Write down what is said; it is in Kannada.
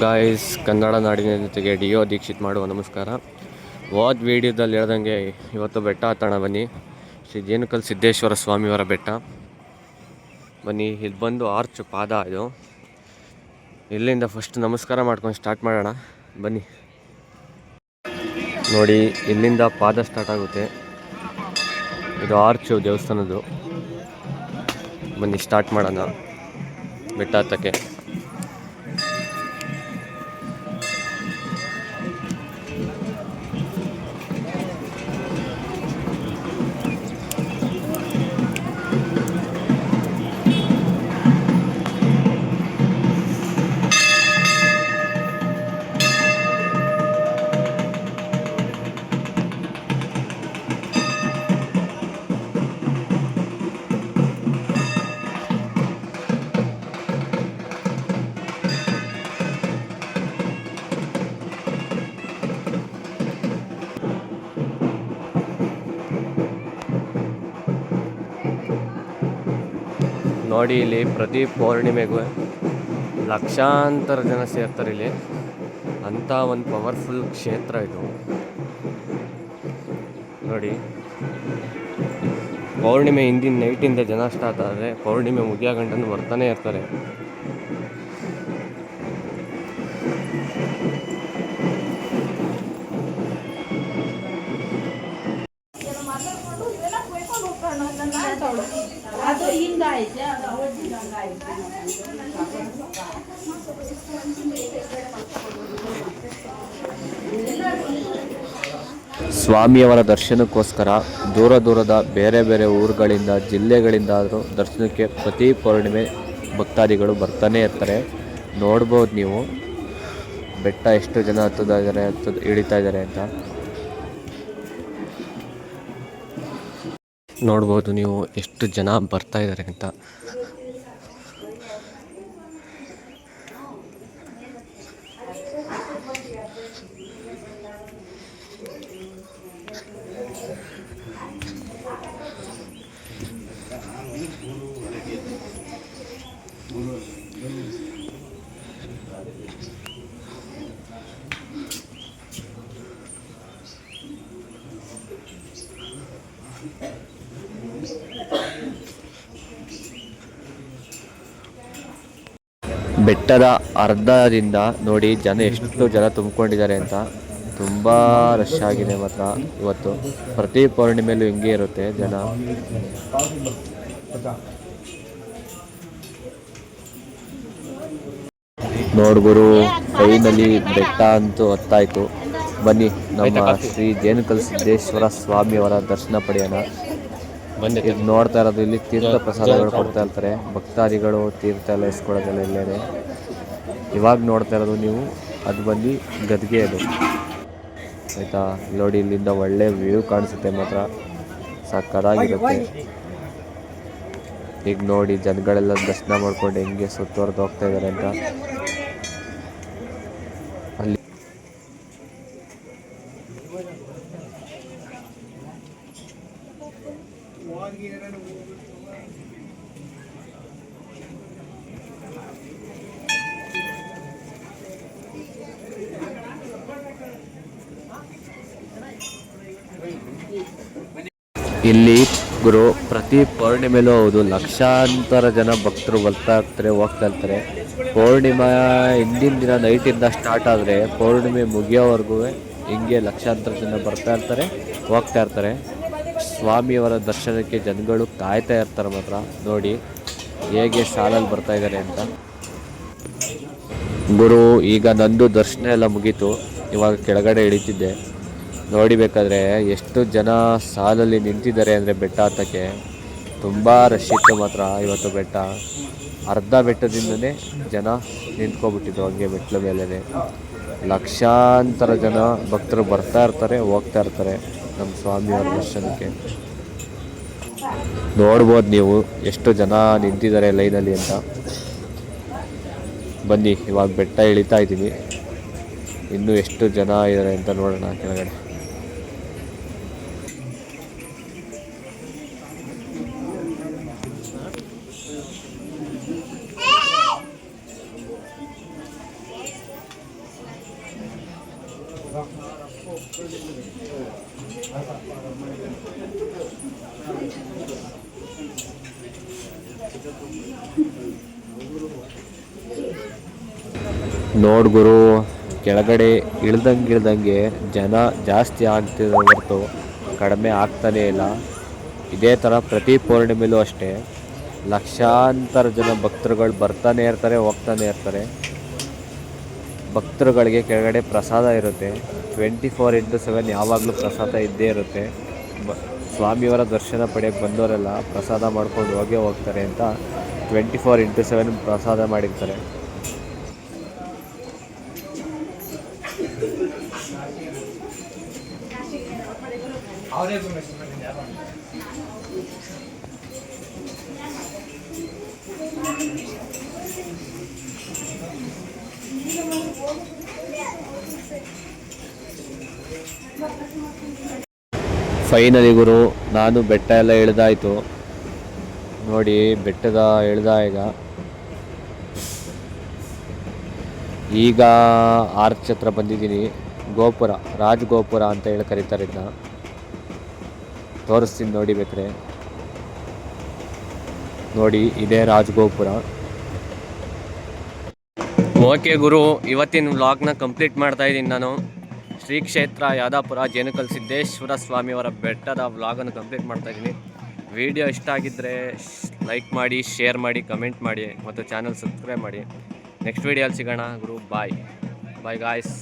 ಗಾಯ್ಸ್ ಕನ್ನಡ ನಾಡಿನ ಜೊತೆಗೆ ಡಿ ಒ ದೀಕ್ಷಿತ್ ಮಾಡುವ ನಮಸ್ಕಾರ. ವಾದ್ ವಿಡಿಯೋದಲ್ಲಿ ಹೇಳ್ದಂಗೆ ಇವತ್ತು ಬೆಟ್ಟ ಹತ್ತೋಣ ಬನ್ನಿ. ಶ್ರೀ ಜೇನುಕಲ್ ಸಿದ್ದೇಶ್ವರ ಸ್ವಾಮಿಯವರ ಬೆಟ್ಟ. ಬನ್ನಿ, ಇದು ಬಂದು ಆರ್ಚ್ ಪಾದ ಇದು. ಇಲ್ಲಿಂದ ಫಸ್ಟ್ ನಮಸ್ಕಾರ ಮಾಡ್ಕೊಂಡು ಸ್ಟಾರ್ಟ್ ಮಾಡೋಣ. ಬನ್ನಿ. ನೋಡಿ, ಇಲ್ಲಿಂದ ಪಾದ ಸ್ಟಾರ್ಟ್ ಆಗುತ್ತೆ. ಇದು ಆರ್ಚು ದೇವಸ್ಥಾನದ್ದು. ಬನ್ನಿ ಸ್ಟಾರ್ಟ್ ಮಾಡೋಣ. ಬೆಟ್ಟ ಹತ್ತಕ್ಕೆ. ನೋಡಿ ಇಲ್ಲಿ ಪ್ರತಿ ಪೌರ್ಣಿಮೆಗೂ ಲಕ್ಷಾಂತರ ಜನ ಸೇರ್ತಾರೆ ಇಲ್ಲಿ. ಅಂಥ ಒಂದು ಪವರ್ಫುಲ್ ಕ್ಷೇತ್ರ ಇದು. ನೋಡಿ. ಪೌರ್ಣಿಮೆ ಹಿಂದಿನ ನೈಟಿಂದ ಜನ ಸ್ಟಾರ್ಟ್ ಆದರೆ ಪೌರ್ಣಿಮೆ ಮುಗಿಯೋ ಗಂಟನ್ನು ಬರ್ತಾನೆ ಇರ್ತಾರೆ. ಸ್ವಾಮಿಯವರ ದರ್ಶನಕ್ಕೋಸ್ಕರ ದೂರ ದೂರದ ಬೇರೆ ಬೇರೆ ಊರುಗಳಿಂದ ಜಿಲ್ಲೆಗಳಿಂದಾದರೂ ದರ್ಶನಕ್ಕೆ ಪ್ರತಿ ಪೌರ್ಣಿಮೆ ಭಕ್ತಾದಿಗಳು ಬರ್ತಾನೆ ಇರ್ತಾರೆ. ನೋಡ್ಬೋದು ನೀವು. ಬೆಟ್ಟ ಎಷ್ಟು ಜನ ಇದ್ದಾರೆ ಹತ್ತದ ಇಳಿತಾ ಇದ್ದಾರೆ ಅಂತ. ನೋಡ್ಬೋದು ನೀವು ಎಷ್ಟು ಜನ ಬರ್ತಾ ಇದ್ದಾರೆ ಅಂತ. ಬೆಟ್ಟದ ಅರ್ಧದಿಂದ ನೋಡಿ ಜನ ಎಷ್ಟು ಜನ ತುಂಬಿಕೊಂಡಿದ್ದಾರೆ ಅಂತ. ತುಂಬ ರಶ್ ಆಗಿದೆ ಮಾತ್ರ ಇವತ್ತು. ಪ್ರತಿ ಪೌರ್ಣಿಮೆಯಲ್ಲೂ ಹಿಂಗೆ ಇರುತ್ತೆ ಜನ. ನೋಡ್ಗುರು ಕೈನಲ್ಲಿ ಬೆಟ್ಟ ಅಂತೂ ಹೊತ್ತಾಯ್ತು. ಬನ್ನಿ ನಮ್ಮ ಶ್ರೀ ಜೇನುಕಲ್ ಸಿದ್ದೇಶ್ವರ ಸ್ವಾಮಿಯವರ ದರ್ಶನ ಪಡೆಯೋಣ. ಇದು ನೋಡ್ತಾ ಇರೋದು ಇಲ್ಲಿ ತೀರ್ಥ ಪ್ರಸಾದಗಳು ಕೊಡ್ತಾ ಇರ್ತಾರೆ. ಭಕ್ತಾದಿಗಳು ತೀರ್ಥ ಎಲ್ಲ ಇಸ್ಕೊಳ್ಳೋದೆಲ್ಲ ಇಲ್ಲೇ ಇವಾಗ ನೋಡ್ತಾ ಇರೋದು ನೀವು ಅದು ಬಂದು ಗದ್ಗೆ ಅದು ಆಯಿತಾ? ನೋಡಿ ಇಲ್ಲಿಂದ ಒಳ್ಳೆ ವ್ಯೂ ಕಾಣಿಸುತ್ತೆ ಮಾತ್ರ. ಸಕ್ಕದಾಗಿರುತ್ತೆ. ಈಗ ನೋಡಿ ಜನಗಳೆಲ್ಲ ದರ್ಶನ ಮಾಡ್ಕೊಂಡು ಹೆಂಗೆ ಸುತ್ತುವರೆದು ಹೋಗ್ತಾ ಇದ್ದಾರೆ ಅಂತ. ಇಲ್ಲಿ ಗುರು ಪ್ರತಿ ಪೌರ್ಣಿಮೆಲೂ ಹೌದು. ಲಕ್ಷಾಂತರ ಜನ ಭಕ್ತರು ಬರ್ತಾ ಇರ್ತಾರೆ, ಹೋಗ್ತಾ ಇರ್ತಾರೆ. ಪೌರ್ಣಿಮಾ ಹಿಂದಿನ ದಿನ ನೈಟಿಂದ ಸ್ಟಾರ್ಟ್ ಆದರೆ ಪೌರ್ಣಿಮೆ ಮುಗಿಯೋವರೆಗೂ ಹಿಂಗೆ ಲಕ್ಷಾಂತರ ಜನ ಬರ್ತಾ ಇರ್ತಾರೆ, ಹೋಗ್ತಾ ಇರ್ತಾರೆ. ಸ್ವಾಮಿಯವರ ದರ್ಶನಕ್ಕೆ ಜನಗಳು ಕಾಯ್ತಾ ಇರ್ತಾರೆ ಮಾತ್ರ. ನೋಡಿ, ಹೇಗೆ ಸಾಲಲ್ಲಿ ಬರ್ತಾ ಇದ್ದಾರೆ ಅಂತ. ಗುರು, ಈಗ ನಂದು ದರ್ಶನ ಎಲ್ಲ ಮುಗೀತು. ಇವಾಗ ಕೆಳಗಡೆ ಇಳಿತಿದ್ದೆ. ನೋಡಿಬೇಕಾದ್ರೆ ಎಷ್ಟು ಜನ ಸಾಲಲ್ಲಿ ನಿಂತಿದ್ದಾರೆ ಅಂದರೆ ಬೆಟ್ಟ ಹತ್ತಕ್ಕೆ. ತುಂಬ ರಶ್ ಇತ್ತು ಮಾತ್ರ ಇವತ್ತು ಬೆಟ್ಟ. ಅರ್ಧ ಬೆಟ್ಟದಿಂದನೇ ಜನ ನಿಂತ್ಕೊಬಿಟ್ಟಿದ್ರು ಹಂಗೆ ಮೆಟ್ಲ ಮೇಲೇ ಲಕ್ಷಾಂತರ ಜನ ಭಕ್ತರು ಬರ್ತಾ ಇರ್ತಾರೆ, ಹೋಗ್ತಾ ಇರ್ತಾರೆ. ನಮ್ಮ ಸ್ವಾಮಿಯವರ ದರ್ಶನಕ್ಕೆ. ನೋಡ್ಬೋದು ನೀವು ಎಷ್ಟು ಜನ ನಿಂತಿದ್ದಾರೆ ಲೈನಲ್ಲಿ ಅಂತ. ಬನ್ನಿ, ಇವಾಗ ಬೆಟ್ಟ ಇಳಿತಾ ಇದ್ದೀನಿ ಇನ್ನೂ ಎಷ್ಟು ಜನ ಇದ್ದಾರೆ ಅಂತ ನೋಡೋಣ ಕೆಳಗಡೆ. ನೋಡ್ ಗುರು, ಕೆಳಗಡೆ ಇಳ್ದಂಗೆ ಇಳ್ದಂಗೆ ಜನ ಜಾಸ್ತಿ ಆಗ್ತಿದೆ ಹೊರತು ಕಡಿಮೆ ಆಗ್ತಾನೇ ಇಲ್ಲ. ಇದೇ ಥರ ಪ್ರತಿ ಪೌರ್ಣಿಮೆಲೂ ಅಷ್ಟೇ ಲಕ್ಷಾಂತರ ಜನ ಭಕ್ತರುಗಳು ಬರ್ತಾನೆ ಇರ್ತಾರೆ, ಹೋಗ್ತಾನೆ ಇರ್ತಾರೆ. ಭಕ್ತರುಗಳಿಗೆ ಕೆಳಗಡೆ ಪ್ರಸಾದ ಇರುತ್ತೆ. ಟ್ವೆಂಟಿ ಫೋರ್ ಇಂಟು ಸೆವೆನ್ ಯಾವಾಗಲೂ ಪ್ರಸಾದ ಇದ್ದೇ ಇರುತ್ತೆ. ಬ, ಸ್ವಾಮಿಯವರ ದರ್ಶನ ಪಡೆಯೋಕ್ಕೆ ಬಂದವರೆಲ್ಲ ಪ್ರಸಾದ ಮಾಡ್ಕೊಂಡು ಹೋಗೇ ಹೋಗ್ತಾರೆ ಅಂತ ಟ್ವೆಂಟಿ ಫೋರ್ ಇಂಟು ಸೆವೆನ್ ಪ್ರಸಾದ ಮಾಡಿರ್ತಾರೆ. ಫೈನಲಿ ಗುರು, ನಾನು ಬೆಟ್ಟ ಎಲ್ಲ ಇಳಿದಾಯಿತು ನೋಡಿ, ಬೆಟ್ಟದ ಇಳ್ದ ಈಗ. ಈಗ ಆರ್ಚ್ ಹತ್ರ ಬಂದಿದ್ದೀನಿ. ಗೋಪುರ ರಾಜ್ ಗೋಪುರ ಅಂತ ಹೇಳಿ ಕರೀತಾರೆ ಇದನ್ನ. ತೋರಿಸ್ತೀನಿ ನೋಡಿ ಬೇಕ್ರೆ ನೋಡಿ, ಇದೇ ರಾಜ್ ಗೋಪುರ ಓಕೆ ಗುರು, ಇವತ್ತಿನ ವ್ಲಾಗ್ನ ಕಂಪ್ಲೀಟ್ ಮಾಡ್ತಾ ಇದ್ದೀನಿ ನಾನು. ಶ್ರೀ ಕ್ಷೇತ್ರ ಯಾದಾಪುರ ಜೇನುಕಲ್ ಸಿದ್ದೇಶ್ವರ ಸ್ವಾಮಿಯವರ ಬೆಟ್ಟದ ವ್ಲಾಗನ್ನು ಕಂಪ್ಲೀಟ್ ಮಾಡ್ತಾ ಇದ್ದೀನಿ. ವಿಡಿಯೋ ಇಷ್ಟ ಆಗಿದ್ದರೆ ಲೈಕ್ ಮಾಡಿ, ಶೇರ್ ಮಾಡಿ, ಕಮೆಂಟ್ ಮಾಡಿ, ಮತ್ತು ಚಾನಲ್ ಸಬ್ಸ್ಕ್ರೈಬ್ ಮಾಡಿ. ನೆಕ್ಸ್ಟ್ ವೀಡಿಯೋಲ್ಲಿ ಸಿಗೋಣ ಗುರು, ಬಾಯ್. Bye guys.